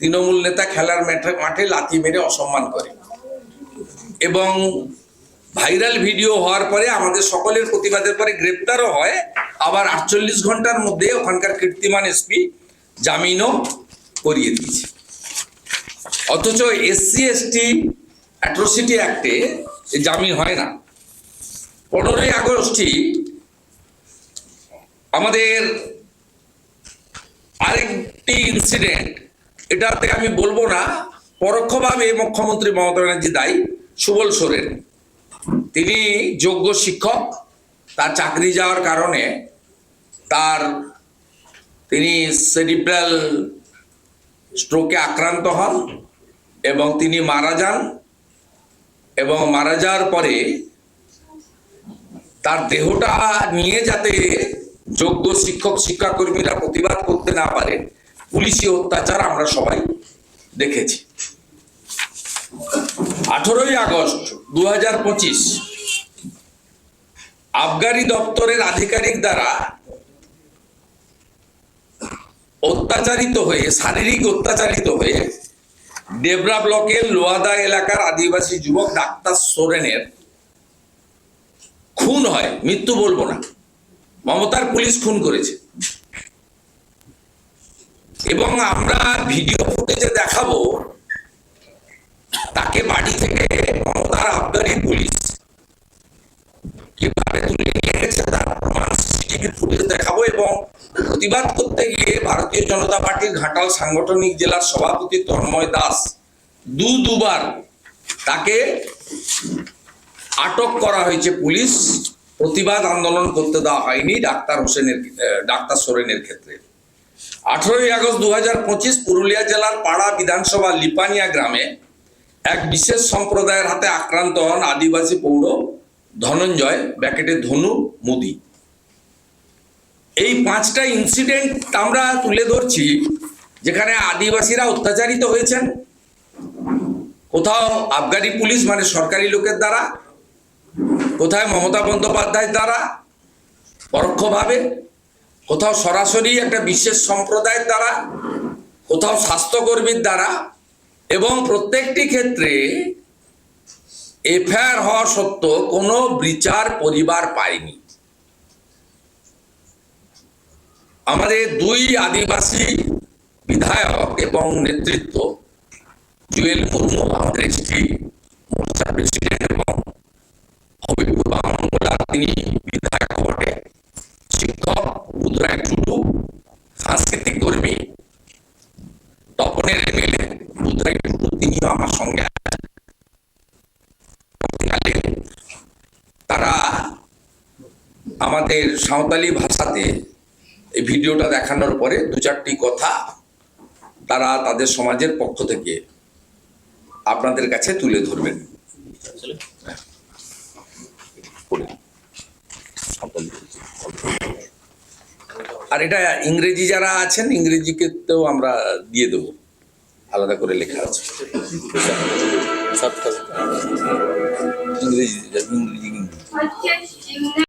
তৃণমূল নেতা খেলার মাঠে লাথি মেরে অসম্মান করে। এবং ভাইরাল ভিডিও হওয়ার পরে আমাদের সকলের প্রতিবাদের পরে গ্রেপ্তারও হয়। আবার আটচল্লিশ ঘণ্টার মধ্যে ওখানকার কীর্তিমান এসপি জামিনও করিয়ে দিয়েছে। অথচ এসসি, এসটি অ্যাট্রোসিটি অ্যাক্টে জামিন হয় না। পনেরোই আগস্টই আমাদের আরেকটি ইনসিডেন্ট এটাতে আমি বলব না, পরোক্ষভাবে মুখ্যমন্ত্রী মমতা ব্যানার্জি দায়ী সুবল সোরেন। তিনি যোগ্য শিক্ষক, তার চাকরি যাওয়ার কারণে তার তিনি সেরিব্রাল স্ট্রোকে আক্রান্ত হন এবং তিনি মারা যান এবং মারা যাওয়ার পরে তার দেহটা নিয়ে যাতে যোগ্য শিক্ষক, শিক্ষাকর্মীরা প্রতিবাদ করতে না পারে পুলিশি অত্যাচার আমরা সবাই দেখেছি। আঠেরোই আগস্ট দু আবগারি দপ্তরের আধিকারিক দ্বারা অত্যাচারিত হয়ে, শারীরিক অত্যাচারিত হয়ে ডেবরা ব্লকের লোয়াদা এলাকার আদিবাসী যুবক ডাক্তার সোরেনের খুন হয়। মৃত্যু বলব না। মমতার পুলিশ খুন করেছে। এবং আমরা ভিডিও ফুটেজে দেখাবো, তাকে বাড়ি থেকে মমতার আবগারি পুলিশ কীভাবে তুলে নিয়ে গেছে তার প্রমাণ সিসিটিভি ফুটেজ দেখাবো এবং প্রতিবাদ করতে গিয়ে ভারতীয় জনতা পার্টির ঘাটাল সাংগঠনিক জেলার সভাপতি তন্ময় দাস দু দুবার তাকে আটক করা হয়েছে পুলিশ। প্রতিবাদ আন্দোলন করতে দেওয়া হয়নি ডাক্তার হোসেনের ডাক্তার সোরেনের ক্ষেত্রে। আঠারোই আগস্ট দু হাজার পঁচিশ পুরুলিয়া জেলার পাড়া বিধানসভা লিপানিয়া গ্রামে এক বিশেষ সম্প্রদায়ের হাতে আক্রান্ত হন আদিবাসী পৌর ধনঞ্জয়, ব্যাকেটে ধনু, মুদি। এই পাঁচটা ইনসিডেন্ট আমরা তুলে ধরছি, যেখানে আদিবাসীরা অত্যাচারিত হয়েছেন। কোথাও আবগারি পুলিশ মানে সরকারি লোকের দ্বারা, কোথায় মমতা বন্দ্যোপাধ্যায়ের দ্বারা পরোক্ষভাবে কোথাও সরাসরি একটা বিশেষ সম্প্রদায়ের দ্বারা, কোথাও স্বাস্থ্যকর্মীর দ্বারা, এবং প্রত্যেকটি ক্ষেত্রে এফআইআর হওয়া সত্ত্বেও কোনো বিচার পরিবার পায়নি। আমাদের দুই আদিবাসী বিধায়ক এবং নেতৃত্ব, জুয়েল মুর্মু আমাদের এসটি মোর্চা প্রেসিডেন্ট এবং হবিবুর বামঙ্গলা তিনি বিধায়ক বটে শিক্ষক রুদ্রায় টুডু সাংস্কৃতিক কর্মী তপনের এমএলএ টুডু তিনিও আমার সঙ্গে তারা আমাদের সাঁওতালি ভাষাতে এই ভিডিওটা দেখানোর পরে দু চারটি কথা তারা তাদের সমাজের পক্ষ থেকে আপনাদের কাছে তুলে ধরবেন। আর এটা ইংরেজি যারা আছেন ইংরেজিকেতেও আমরা দিয়ে দেব। আলাদা করে লেখা আছে। ইংরেজি ইংরেজি।